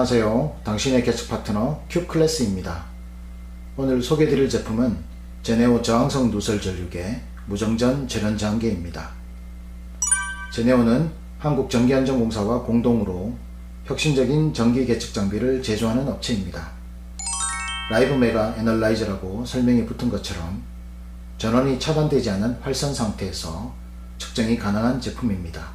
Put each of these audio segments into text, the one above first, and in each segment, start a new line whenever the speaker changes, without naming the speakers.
안녕하세요. 당신의 개척 파트너 큐클래스입니다. 오늘 소개드릴 제품은 제네오 저항성 누설 전류계 무정전 절연장계입니다. 제네오는 한국전기안전공사와 공동으로 혁신적인 전기 계측 장비를 제조하는 업체입니다. 라이브 메가 애널라이저라고 설명이 붙은 것처럼 전원이 차단되지 않은 활선 상태에서 측정이 가능한 제품입니다.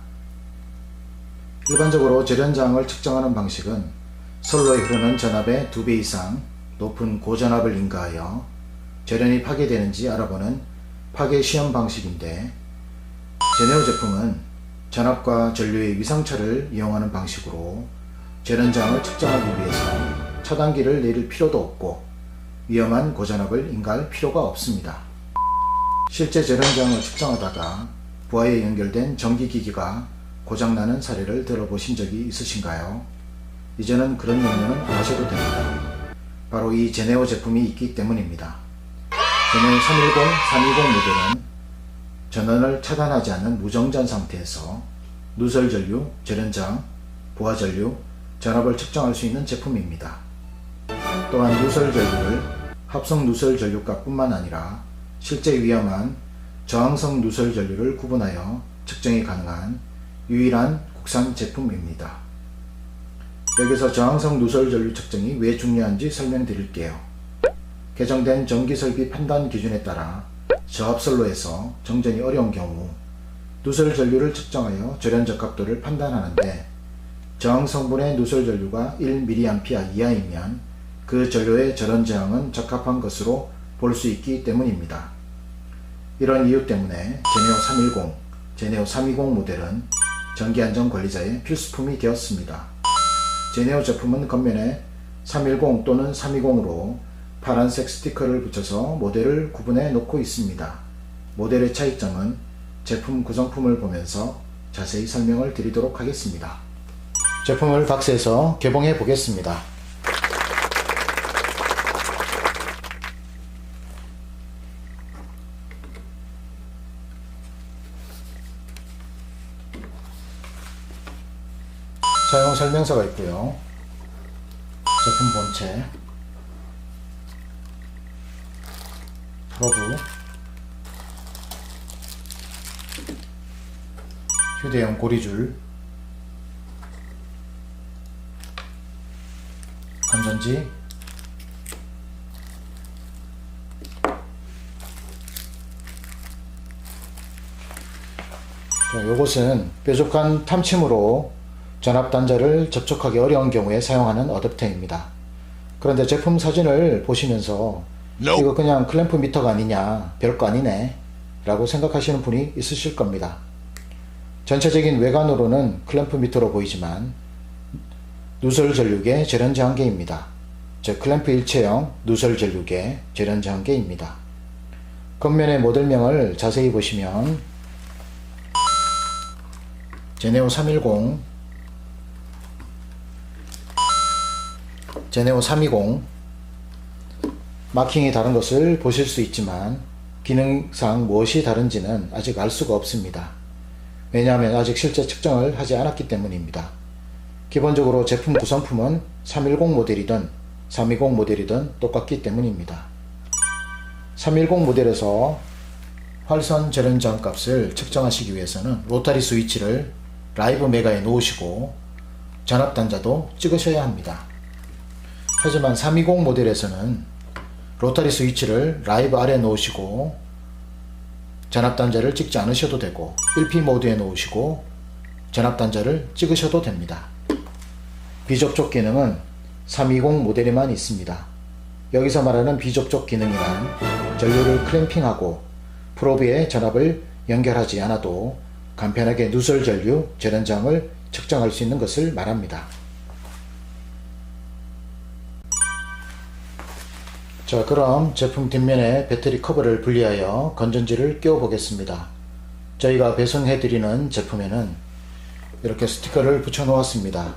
일반적으로 절연장을 측정하는 방식은 선로에 흐르는 전압의 2배 이상 높은 고전압을 인가하여 절연이 파괴되는지 알아보는 파괴 시험 방식인데 제네오 제품은 전압과 전류의 위상차를 이용하는 방식으로 절연장을 측정하기 위해서 차단기를 내릴 필요도 없고 위험한 고전압을 인가할 필요가 없습니다. 실제 절연장을 측정하다가 부하에 연결된 전기기기가 고장나는 사례를 들어보신 적이 있으신가요? 이제는 그런 염려는 안 하셔도 됩니다. 바로 이 제네오 제품이 있기 때문입니다. 제네오 310, 320 모델은 전원을 차단하지 않는 무정전 상태에서 누설 전류, 절연장, 부하 전류, 전압을 측정할 수 있는 제품입니다. 또한 누설 전류를 합성 누설 전류값뿐만 아니라 실제 위험한 저항성 누설 전류를 구분하여 측정이 가능한 유일한 국산 제품입니다. 여기서 저항성 누설 전류 측정이 왜 중요한지 설명드릴게요. 개정된 전기설비 판단 기준에 따라 저압선로에서 정전이 어려운 경우 누설 전류를 측정하여 절연 적합도를 판단하는데 저항 성분의 누설 전류가 1mA 이하이면 그 전류의 절연 저항은 적합한 것으로 볼 수 있기 때문입니다. 이런 이유 때문에 제네오 310, 제네오 320 모델은 전기안전관리자의 필수품이 되었습니다. 제네오 제품은 겉면에 310 또는 320으로 파란색 스티커를 붙여서 모델을 구분해 놓고 있습니다. 모델의 차이점은 제품 구성품을 보면서 자세히 설명을 드리도록 하겠습니다. 제품을 박스에서 개봉해 보겠습니다. 사용 설명서가 있고요. 제품 본체, 프로브, 휴대용 고리줄, 건전지, 자, 요것은 뾰족한 탐침으로 전압 단자를 접촉하기 어려운 경우에 사용하는 어댑터입니다. 그런데 제품 사진을 보시면서
Nope.
이거 그냥 클램프 미터가 아니냐, 별거 아니네 라고 생각하시는 분이 있으실 겁니다. 전체적인 외관으로는 클램프 미터로 보이지만 누설 전류계 절연 저항계입니다. 즉 클램프 일체형 누설 전류계 절연 저항계입니다. 겉면의 모델명을 자세히 보시면 제네오 310 제네오 320 마킹이 다른 것을 보실 수 있지만 기능상 무엇이 다른지는 아직 알 수가 없습니다. 왜냐하면 아직 실제 측정을 하지 않았기 때문입니다. 기본적으로 제품 구성품은 310 모델이든 320 모델이든 똑같기 때문입니다. 310 모델에서 활선 절연 저항 값을 측정하시기 위해서는 로타리 스위치를 라이브 메가에 놓으시고 전압 단자도 찍으셔야 합니다. 하지만 320 모델에서는 로타리 스위치를 라이브 아래 놓으시고 전압 단자를 찍지 않으셔도 되고 1P 모드에 놓으시고 전압 단자를 찍으셔도 됩니다. 비접촉 기능은 320 모델에만 있습니다. 여기서 말하는 비접촉 기능이란 전류를 클램핑하고 프로브에 전압을 연결하지 않아도 간편하게 누설 전류 절연장을 측정할 수 있는 것을 말합니다. 자 그럼 제품 뒷면에 배터리 커버를 분리하여 건전지를 끼워 보겠습니다. 저희가 배송해 드리는 제품에는 이렇게 스티커를 붙여 놓았습니다.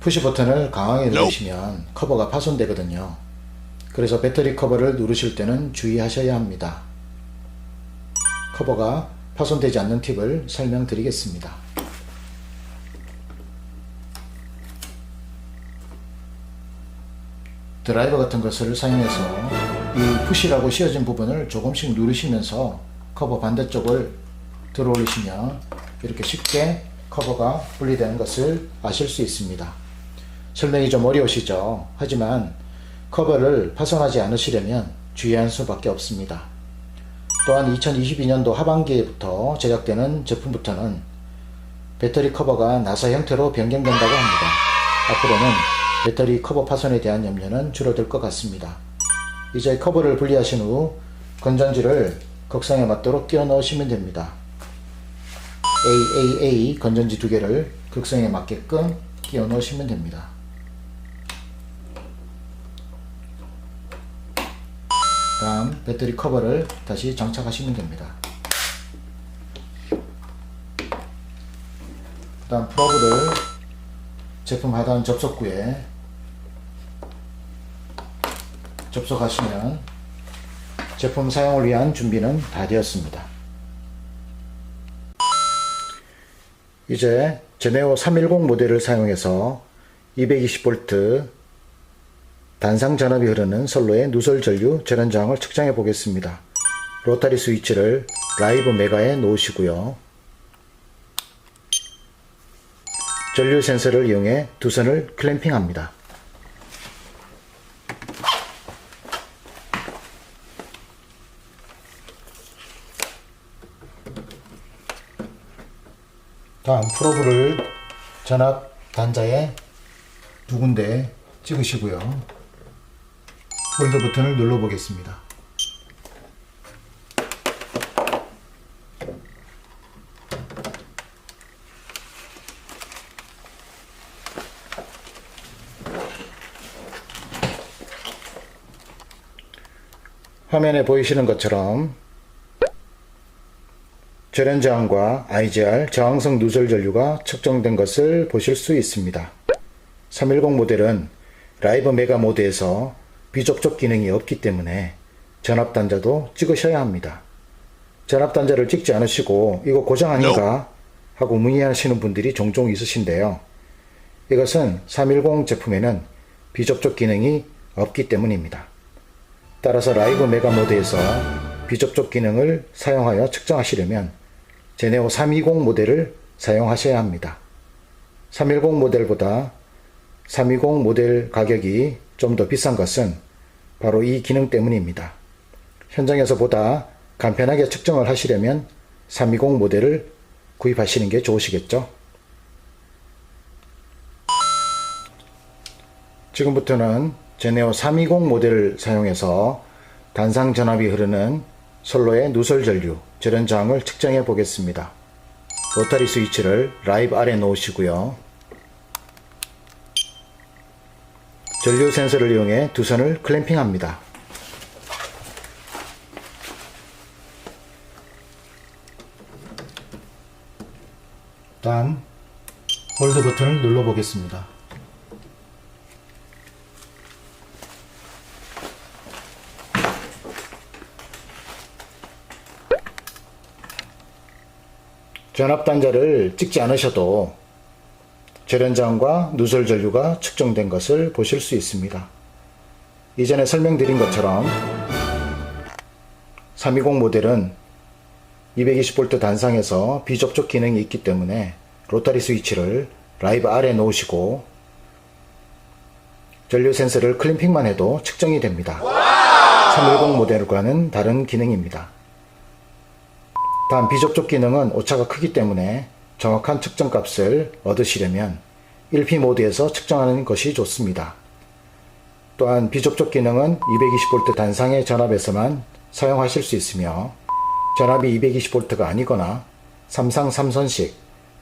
푸시 버튼을 강하게 누르시면 커버가 파손되거든요. 그래서 배터리 커버를 누르실 때는 주의하셔야 합니다. 커버가 파손되지 않는 팁을 설명드리겠습니다. 드라이버 같은 것을 사용해서 이 푸시라고 씌워진 부분을 조금씩 누르시면서 커버 반대쪽을 들어 올리시면 이렇게 쉽게 커버가 분리되는 것을 아실 수 있습니다. 설명이 좀 어려우시죠? 하지만 커버를 파손하지 않으시려면 주의할 수밖에 없습니다. 또한 2022년도 하반기부터 제작되는 제품부터는 배터리 커버가 나사 형태로 변경된다고 합니다. 앞으로는 배터리 커버 파손에 대한 염려는 줄어들 것 같습니다. 이제 커버를 분리하신 후 건전지를 극상에 맞도록 끼워 넣으시면 됩니다. AAA 건전지 두 개를 극성에 맞게끔 끼워 넣으시면 됩니다. 다음 배터리 커버를 다시 장착하시면 됩니다. 다음 프로브를 제품 하단 접속구에 접속하시면 제품 사용을 위한 준비는 다 되었습니다. 이제 제네오 310 모델을 사용해서 220V 단상 전압이 흐르는 선로의 누설 전류 전원 저항을 측정해 보겠습니다. 로타리 스위치를 라이브 메가에 놓으시고요. 전류 센서를 이용해 두 선을 클램핑합니다. 다음 프로브를 전압 단자에 두 군데 찍으시고요. 홀드 버튼을 눌러 보겠습니다. 화면에 보이시는 것처럼 절연 저항과 IGR 저항성 누설 전류가 측정된 것을 보실 수 있습니다. 310 모델은 라이브 메가 모드에서 비접촉 기능이 없기 때문에 전압 단자도 찍으셔야 합니다. 전압 단자를 찍지 않으시고 이거 고장 아닌가 하고 문의하시는 분들이 종종 있으신데요. 이것은 310 제품에는 비접촉 기능이 없기 때문입니다. 따라서 라이브 메가 모드에서 비접촉 기능을 사용하여 측정하시려면 제네오 320 모델을 사용하셔야 합니다. 310 모델보다 320 모델 가격이 좀 더 비싼 것은 바로 이 기능 때문입니다. 현장에서 보다 간편하게 측정을 하시려면 320 모델을 구입하시는 게 좋으시겠죠? 지금부터는 제네오 320 모델을 사용해서 단상 전압이 흐르는 선로의 누설 전류, 절연 저항을 측정해 보겠습니다. 로타리 스위치를 라이브 아래 놓으시고요. 전류 센서를 이용해 두 선을 클램핑합니다. 다음 홀드 버튼을 눌러 보겠습니다. 전압 단자를 찍지 않으셔도 절연장과 누설 전류가 측정된 것을 보실 수 있습니다. 이전에 설명드린 것처럼 320 모델은 220V 단상에서 비접촉 기능이 있기 때문에 로타리 스위치를 라이브 아래 놓으시고 전류 센서를 클램핑만 해도 측정이 됩니다. 310 모델과는 다른 기능입니다. 단 비접촉 기능은 오차가 크기 때문에 정확한 측정 값을 얻으시려면 1P 모드에서 측정하는 것이 좋습니다. 또한 비접촉 기능은 220V 단상의 전압에서만 사용하실 수 있으며 전압이 220V가 아니거나 3상 3선식,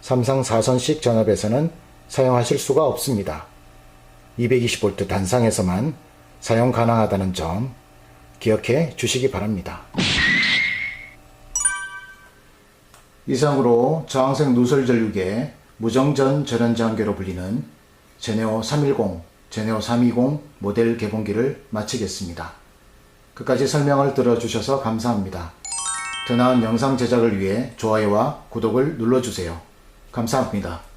3상 4선식 전압에서는 사용하실 수가 없습니다. 220V 단상에서만 사용 가능하다는 점 기억해 주시기 바랍니다. 이상으로 저항성 누설 전류계 무정전 절연장계로 불리는 제네오 310, 제네오 320 모델 개봉기를 마치겠습니다. 끝까지 설명을 들어주셔서 감사합니다. 더 나은 영상 제작을 위해 좋아요와 구독을 눌러주세요. 감사합니다.